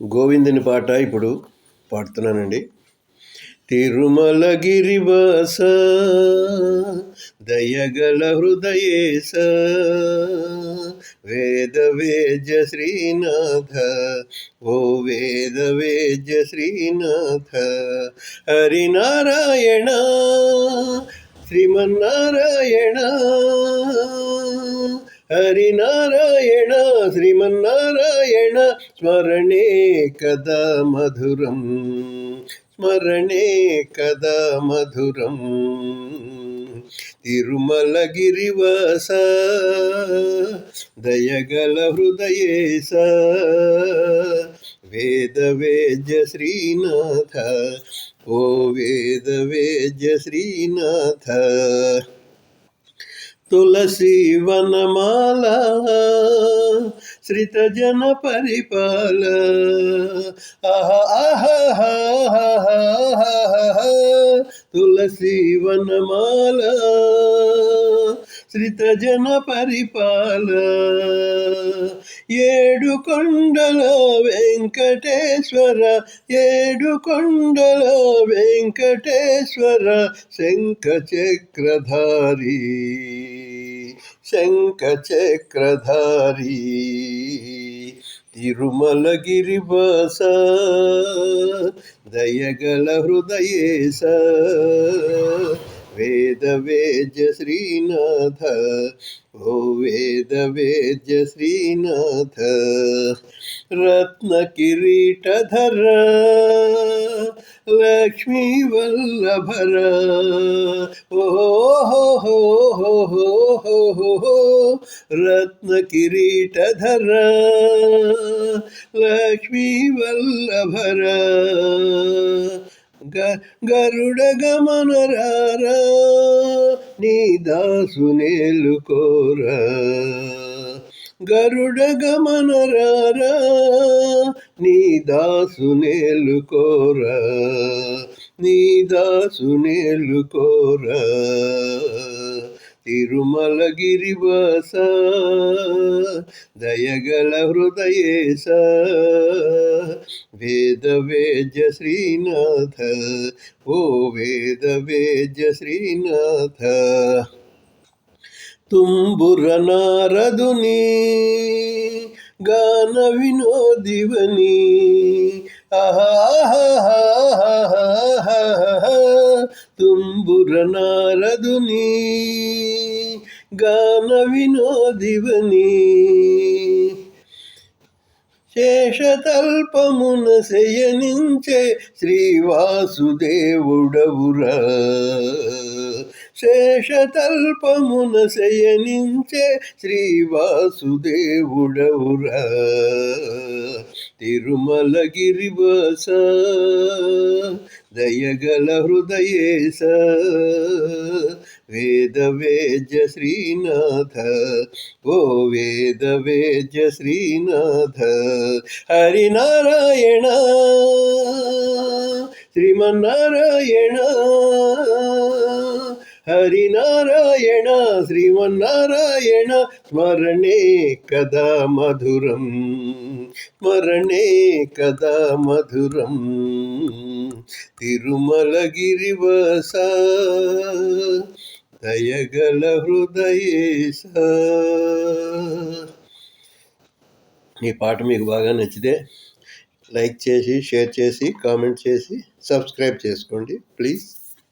గోవిందుని పాట ఇప్పుడు పాడుతున్నానండి. తిరుమల గిరివాస దయగల హృదయేశ వేద వేద్య శ్రీనాథ ఓ వేద వేద్య శ్రీనాథ. హరినారాయణ శ్రీమన్నారాయణ హరినారాయణ శ్రీమన్నారాయణ స్మరణే కదా మధురం స్మరణే కదా మధురం. తిరుమల గిరివాస దయగల హృదయేశ వేద వేద్య శ్రీనాథ ఓ వేద వేద్య శ్రీనాథ. తులసి వనమాల శ్రితజన పరిపాల తులసి వనమాల శ్రితజన పరిపాల. ఏడు కొండల వెంకటేశ్వర ఏడు కొండల వెంకటేశ్వర శంఖ చక్రధారి. శంఖ చక్రధారి. తిరుమల గిరివాస దయగల హృదయేశ వేద వేద్య శ్రీనాథ ఓ వేద వేద్య శ్రీనాథ రత్న కిరీటధర లక్ష్మీ వల్లభర ఓహో రత్న కిరీటధర లక్ష్మీ వల్లభర గరుడ గమనరారా నీ దాసునేలు కోరా. గరుడ గమనరారా నీ దాసునేలు కోరా. నీ దాసునేలు కోరా. తిరుమల గిరివాసా దయగల హృదయేశ వేద వేద్య శ్రీనాథ ఓ వేద వేద్య శ్రీనాథ. తుంబుర నారదుని గాన వినోదివని. తుంబుర నారదుని. గాన వినోదివని శేషతల్పమున శయనించే శ్రీవాసుదేవుడవురా శేషతల్పమున శయనించే శ్రీవాసుదేవుడవురా. తిరుమలగిరివాస దయగల హృదయేశ వేద శ్రీనాథ ఓ వేద శ్రీనాథ హరినారాయణ శ్రీమన్నారాయణ హరినారాయణ శ్రీమన్నారాయణ స్మరణే కదా మధురం స్మరణే కదా మధురం. తిరుమల గిరివాస దయగల హృదయేశ ఈ పాట మీకు బాగా నచ్చితే లైక్ చేసి షేర్ చేసి కామెంట్ చేసి సబ్స్క్రైబ్ చేసుకోండి. ప్లీజ్.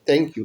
Thank you.